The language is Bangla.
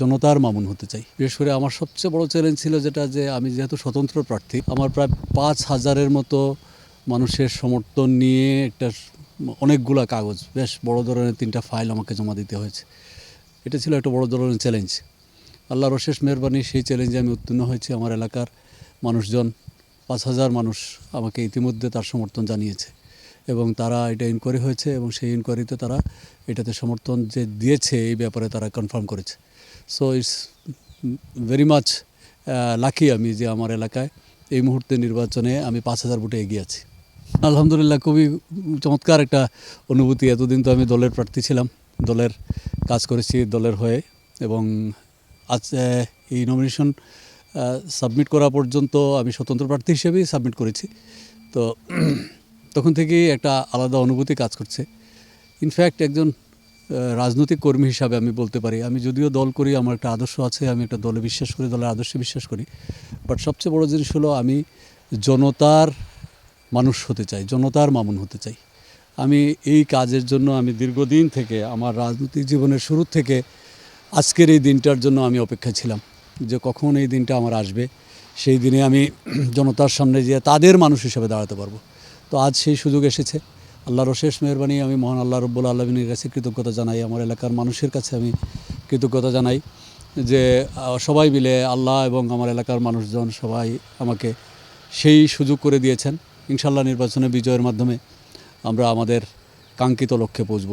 জনতার মামুন হতে চাই। বিশেষ করে আমার সবচেয়ে বড় চ্যালেঞ্জ ছিল যেটা যে আমি যেহেতু স্বতন্ত্র প্রার্থী, আমার প্রায় পাঁচ হাজারের মতো মানুষের সমর্থন নিয়ে একটা অনেকগুলা কাগজ, বেশ বড় ধরনের তিনটা ফাইল আমাকে জমা দিতে হয়েছে। এটা ছিল একটা বড় ধরনের চ্যালেঞ্জ আল্লাহর অশেষ মেহরবানি, সেই চ্যালেঞ্জে আমি উত্তীর্ণ হয়েছি আমার এলাকার মানুষজন। পাঁচ হাজার মানুষ আমাকে ইতিমধ্যে তার সমর্থন জানিয়েছে। এবং তারা এটা ইনকোয়ারি হয়েছে এবং সেই ইনকোয়ারিতে তারা এটাতে সমর্থন যে দিয়েছে এই ব্যাপারে তারা কনফার্ম করেছে। So it's very much lucky আমি যে আমার এলাকায় এই মুহূর্তে নির্বাচনে আমি পাঁচ হাজার ভোটে এগিয়ে আছি। আলহামদুলিল্লাহ খুবই চমৎকার একটা অনুভূতি। এতদিন তো আমি দলের প্রার্থী ছিলাম, দলের কাজ করেছি, দলের হয়ে এবং আজ এই নমিনেশন সাবমিট করা পর্যন্ত আমি স্বতন্ত্র প্রার্থী হিসেবেই সাবমিট করেছি। তো তখন থেকেই একটা আলাদা অনুভূতি কাজ করছে। ইনফ্যাক্ট একজন রাজনৈতিক কর্মী হিসাবে আমি বলতে পারি, আমি যদিও দল করি, আমার একটা আদর্শ আছে, আমি একটা দলে বিশ্বাস করি, দলের আদর্শে বিশ্বাস করি। বাট সবচেয়ে বড় জিনিস হলো, আমি জনতার মানুষ হতে চাই, জনতার মামুন হতে চাই। আমি এই কাজের জন্য, আমি দীর্ঘদিন থেকে, আমার রাজনৈতিক জীবনের শুরু থেকে, আজকের এই দিনটার জন্য আমি অপেক্ষা ছিলাম যে কখন এই দিনটা আমার আসবে। সেই দিনে আমি জনতার সামনে গিয়ে তাদের মানুষ হিসেবে দাঁড়াতে পারব। তো আজ সেই সুযোগ এসেছে। আল্লাহর শেষ মেহরবানি, আমি মহান আল্লাহ রব্বুল আলমিনের কাছে কৃতজ্ঞতা জানাই। আমার এলাকার মানুষের কাছে আমি কৃতজ্ঞতা জানাই যে সবাই মিলে আল্লাহ এবং আমার এলাকার মানুষজন সবাই আমাকে সেই সুযোগ করে দিয়েছেন। ইনশাল্লাহ নির্বাচনে বিজয়ের মাধ্যমে আমরা আমাদের কাঙ্ক্ষিত লক্ষ্যে পৌঁছব।